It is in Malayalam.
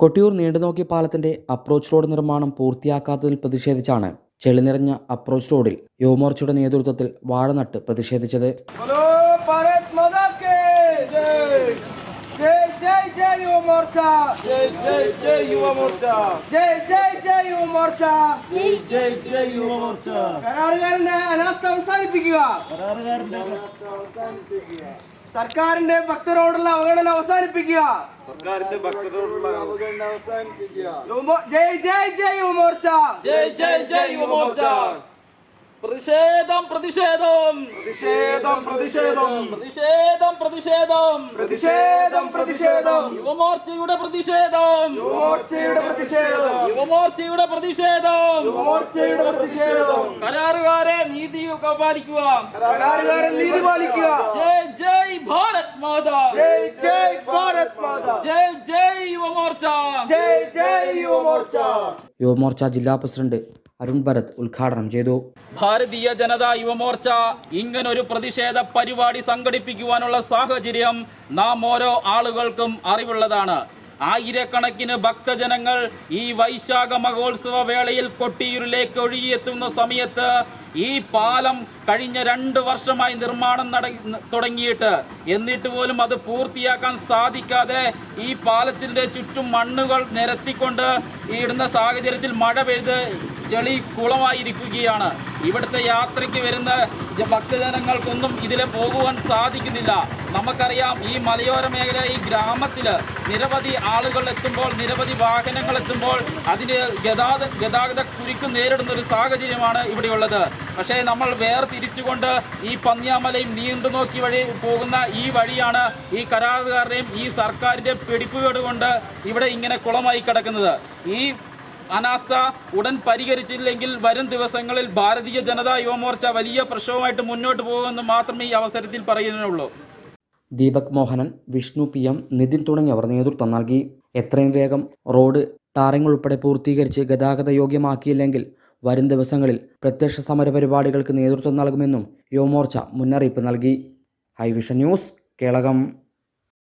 കൊട്ടിയൂർ നീണ്ടുനോക്കി പാലത്തിന്റെ അപ്രോച്ച് റോഡ് നിർമ്മാണം പൂർത്തിയാക്കാത്തതിൽ പ്രതിഷേധിച്ചാണ് ചെളി നിറഞ്ഞ അപ്രോച്ച് റോഡിൽ യുവമോർച്ചയുടെ നേതൃത്വത്തിൽ വാഴനട്ട് പ്രതിഷേധിച്ചത്. അവസാനിപ്പിക്കുക. സർക്കാരിന്റെ ഭക്തരോടുള്ള അവഗണന അവസാനിപ്പിക്കുക. സർക്കാരിന്റെ ഭക്തരോടുള്ള അവഗണന അവസാനിപ്പിക്കുക. ജയ് ജയ് ജയ് യുവമോർച്ച ജയ് ജയ് ജയ് യുവമോർച്ച പ്രതിഷേധം പ്രതിഷേധം. പ്രതിഷേധം പ്രതിഷേധം. പ്രതിഷേധം പ്രതിഷേധം. പ്രതിഷേധം പ്രതിഷേധം. യുവമോർച്ചയുടെ പ്രതിഷേധം. യുവമോർച്ചയുടെ പ്രതിഷേധം. യുവമോർച്ചയുടെ പ്രതിഷേധം. യുവമോർച്ചയുടെ പ്രതിഷേധം. കരാറുകാരെ നീതി പാലിക്കുക. കരാറുകാരെ നീതി പാലിക്കുക. ജയ് ജയ് മാതാ. ജയ് ജയ് ഭാരത് മാതാ. ജയ് ജയ് യുവമോർച്ച. ജയ് ജയ് യുവമോർച്ച. യുവമോർച്ച ജില്ലാ പ്രസിഡന്റ് അരുൺ ഭരത് ഉദ്ഘാടനം ചെയ്തു. ഭാരതീയ ജനതാ യുവമോർച്ച ഇങ്ങനൊരു പ്രതിഷേധ പരിപാടി സംഘടിപ്പിക്കുവാനുള്ള സാഹചര്യം നാം ഓരോ ആളുകൾക്കും അറിവുള്ളതാണ്. ആയിരക്കണക്കിന് ഭക്തജനങ്ങൾ ഈ വൈശാഖ മഹോത്സവ വേളയിൽ കൊട്ടിയൂരിലേക്ക് ഒഴുകിയെത്തുന്ന സമയത്ത് ഈ പാലം കഴിഞ്ഞ രണ്ട് വർഷമായി നിർമ്മാണം തുടങ്ങിയിട്ട്. എന്നിട്ട് പോലും അത് പൂർത്തിയാക്കാൻ സാധിക്കാതെ ഈ പാലത്തിന്റെ ചുറ്റും മണ്ണുകൾ നിരത്തിക്കൊണ്ട് ഇടുന്ന സാഹചര്യത്തിൽ മഴ പെയ്ത് ചെളി കുളമായിരിക്കുകയാണ്. ഇവിടുത്തെ യാത്രയ്ക്ക് വരുന്ന ഭക്തജനങ്ങൾക്കൊന്നും ഇതിലെ പോകുവാൻ സാധിക്കുന്നില്ല. നമുക്കറിയാം ഈ മലയോര മേഖല ഈ ഗ്രാമത്തിൽ നിരവധി ആളുകൾ എത്തുമ്പോൾ നിരവധി വാഹനങ്ങൾ എത്തുമ്പോൾ അതിന് ഗതാഗത ഗതാഗത കുരുക്ക് നേരിടുന്ന ഒരു സാഹചര്യമാണ് ഇവിടെയുള്ളത്. പക്ഷേ നമ്മൾ വേർതിരിച്ചുകൊണ്ട് ഈ പന്ന്യാമലയും നീണ്ടു നോക്കി വഴി പോകുന്ന ഈ വഴിയാണ് ഈ കരാറുകാരുടെയും ഈ സർക്കാരിന്റെ പിടിപ്പുകേട് കൊണ്ട് ഇവിടെ ഇങ്ങനെ കുളമായി കിടക്കുന്നത്. ഈ അനാസ്ഥ ഉടൻ പരിഹരിച്ചില്ലെങ്കിൽ വരും ദിവസങ്ങളിൽ ഭാരതീയ ജനതാ യുവമോർച്ച വലിയ പ്രശ്നവുമായിട്ട് മുന്നോട്ട് പോകുമെന്ന് മാത്രമേ ഈ അവസരത്തിൽ പറയുന്നുള്ളൂ. ദീപക് മോഹനൻ വിഷ്ണു പി എം നിതിൻ തുടങ്ങിയവർ നേതൃത്വം നൽകി. എത്രയും വേഗം റോഡ് ടാറിംഗ് ഉൾപ്പെടെ പൂർത്തീകരിച്ച് ഗതാഗത യോഗ്യമാക്കിയില്ലെങ്കിൽ വരും ദിവസങ്ങളിൽ പ്രത്യക്ഷ സമര പരിപാടികൾക്ക് നേതൃത്വം നൽകുമെന്നും യുവമോർച്ച മുന്നറിയിപ്പ് നൽകി. High vision news Kelakam.